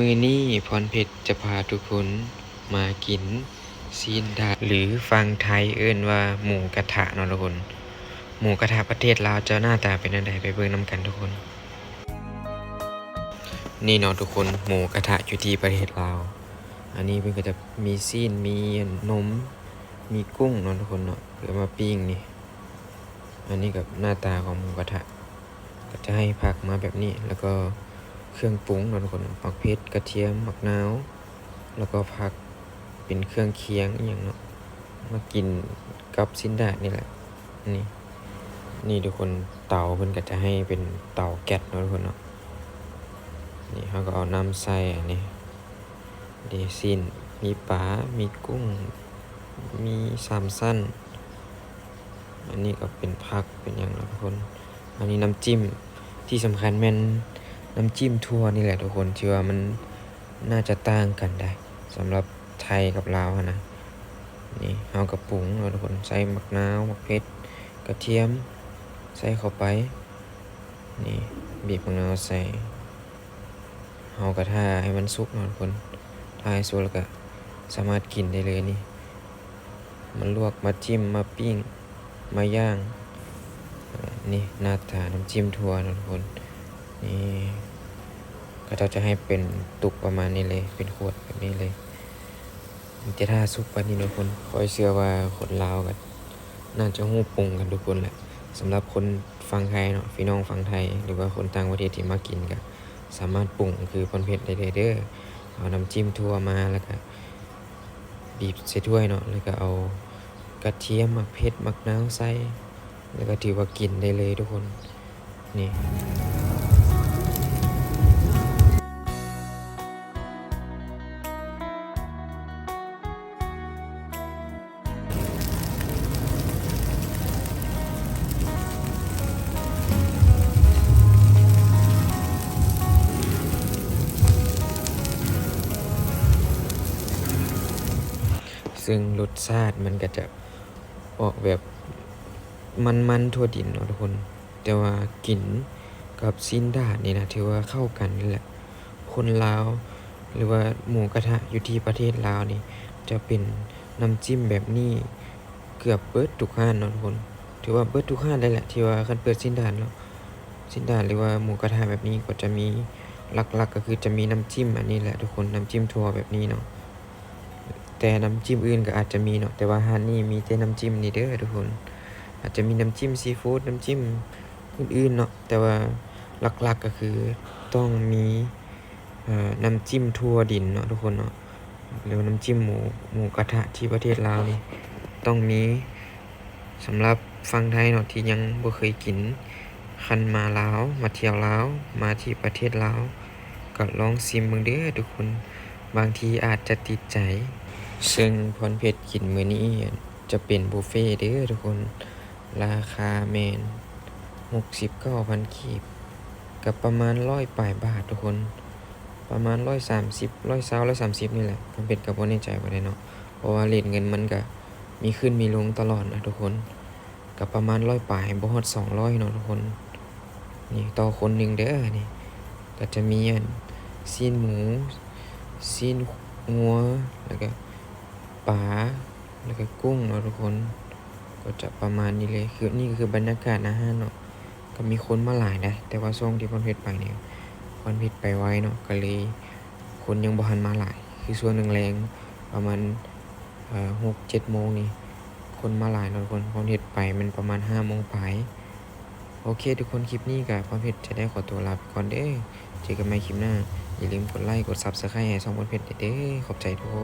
มือนี้พรเพชรจะพาทุกคนมากินซีนดาหรือฟังไทยเอิ้นว่าหมูกระทะเนาะทุกคน หมูกระทะประเทศลาวจะหน้าตาเป็นยังไงไปเบิ่งน้ำกันทุกคน นี่เนาะทุกคนหมูกระทะอยู่ที่ประเทศลาว อันนี้เพิ่นก็จะมีซีนมีนมมีกุ้งเนาะทุกคนเนาะเพื่อมาปิ้งนี่ อันนี้กับหน้าตาของหมูกระทะ ก็จะให้ผักมาแบบนี้แล้วก็ เครื่องปรุงเนาะทุกคนหมักเพชรกระเทียมหมักนาว แล้วก็ผักเป็นเครื่องเคียงอย่างเนาะมากินกับซินดาดนี่แหละนี่นี่ทุกคนเตาเพิ่นก็จะให้เป็นเตาแก๊สเนาะทุกคนเนาะนี่เขาก็เอาน้ำใส่อันนี้เดซินมีปลา มีกุ้ง มีสามสั้น อันนี้ก็เป็นผักเป็นอย่างเนะทุกคน อันนี้น้ำจิ้มที่สำคัญแม่น น้ำจิ้มทั่วนี่แหละทุกคนเชื่อว่ามันน่าจะต่างกันได้สำหรับไทยกับลาวนะนี่เอากระปุงเราทุกคนใส่มะนาวมะเขือกระเทียม ใส่เข้าไปนี่บีบมะนาวใส่เอากระทาให้มันสุกเนาะทุกคนทาให้สุกแล้วก็สามารถกินได้เลยนี่ มันลวกมาจิ้มมาปิ้ง มาย่าง นี่หน้าตาน้ำจิ้มทั่วนะทุกคน นี่ก็เราจะให้เป็นตุกประมาณนี้เลย เป็นขวดแบบนี้เลยมันจะท่าซุปปานนี้นะทุกคนคอยเชื่อว่าคนลาวกันน่าจะหู้ปรุงกันทุกคนแหละสำหรับคนฟังไทยเนาะพี่น้องฟังไทย หรือว่าคนต่างประเทศที่มากินก็สามารถปรุงคือพนเผ็ดได้เลยเด้อเอาน้ำจิ้มทั่วมาแล้วก็บีบใส่ถ้วยเนาะแล้วก็เอากระเทียมหมักเผ็ดหมักนาวใส่แล้วก็ถือว่ากินได้เลยทุกคนนี่ ซึ่งรสชาติมันก็จะออกแบบมันๆทั่วดินเนาะทุกคน แต่ว่ากลิ่นกับซินดาดนี่นะถือว่าเข้ากันนี่แหละ คนลาว หรือว่าหมูกระทะอยู่ที่ประเทศลาวนี่ จะเป็นน้ำจิ้มแบบนี้เกือบเบิดทุกห้านเนาะทุกคน ถือว่าเบิดทุกห้านเลยแหละที่ว่าคันเปิดซินดาดเนาะซินดาดหรือว่าหมูกระทะแบบนี้ก็จะมีหลักๆก็คือจะมีน้ำจิ้มอันนี้แหละทุกคนน้ำจิ้มทัวแบบนี้เนาะ แต่น้ำจิ้มอื่นก็อาจจะมีเนาะแต่ว่าห้านนี้มีแต่น้ำจิ้มนี่เด้อทุกคน อาจจะมีน้ำจิ้มซีฟู้ดน้ำจิ้มอื่นๆเนาะแต่ว่าหลักๆก็คือต้องมีน้ำจิ้มทั่วดินเนาะทุกคนเนาะหรือว่าน้ำจิ้มหมูหมูกระทะที่ประเทศลาวนี่ต้องมีสำหรับฟังไทยเนาะที่ยังบ่เคยกินคันมาลาวมาเที่ยวลาวมาที่ประเทศลาวก็ลองชิมเบิ่งเด้อทุกคน บางทีอาจจะติดใจ ซึ่งพรเพชรกินมื้อนี้จะเป็นบุฟเฟ่เด้อทุกคน ราคาแมนหกสิบเก้าพันกีบ กับประมาณร้อยปลายบาททุกคน ประมาณร้อยสามสิบร้อยเศร้าร้อยสามสิบนี่แหละผมเป็นกับว่าในใจว่าได้เนาะเพราะว่าเลทเงินมันก็มีขึ้นมีลงตลอดนะทุกคน กับประมาณร้อยปลายบ่ฮอดสองร้อยเนาะทุกคน นี่ต่อคนหนึ่งเด้อนี่ก็จะมีอันซีนหมูซีนงัวแล้วก็ ปลาแล้วก็กุ้งเนาะทุกคน ก็จะประมาณนี้เลย คือนี่ก็คือบรรยากาศอาหารเนาะ ก็มีคนมาหลายนะ แต่ว่าช่วงที่พรเพชรไปเนี่ยพรเพชรไปไว้เนาะ ก็เลยคนยังบ่ทันมาหลาย คือช่วงแรงๆประมาณหกเจ็ดโมงนี่ คนมาหลายเนาะทุกคนพรเพชรไปมันประมาณห้าโมงปลายโอเค ทุกคนคลิปนี้ก็พรเพชรจะได้ขอตัวลาไปก่อนเด้อ เจอกันใหม่คลิปหน้า อย่าลืมกดไลค์ กด Subscribe ให้ช่องพรเพชรเด้อ ขอบใจทุกคน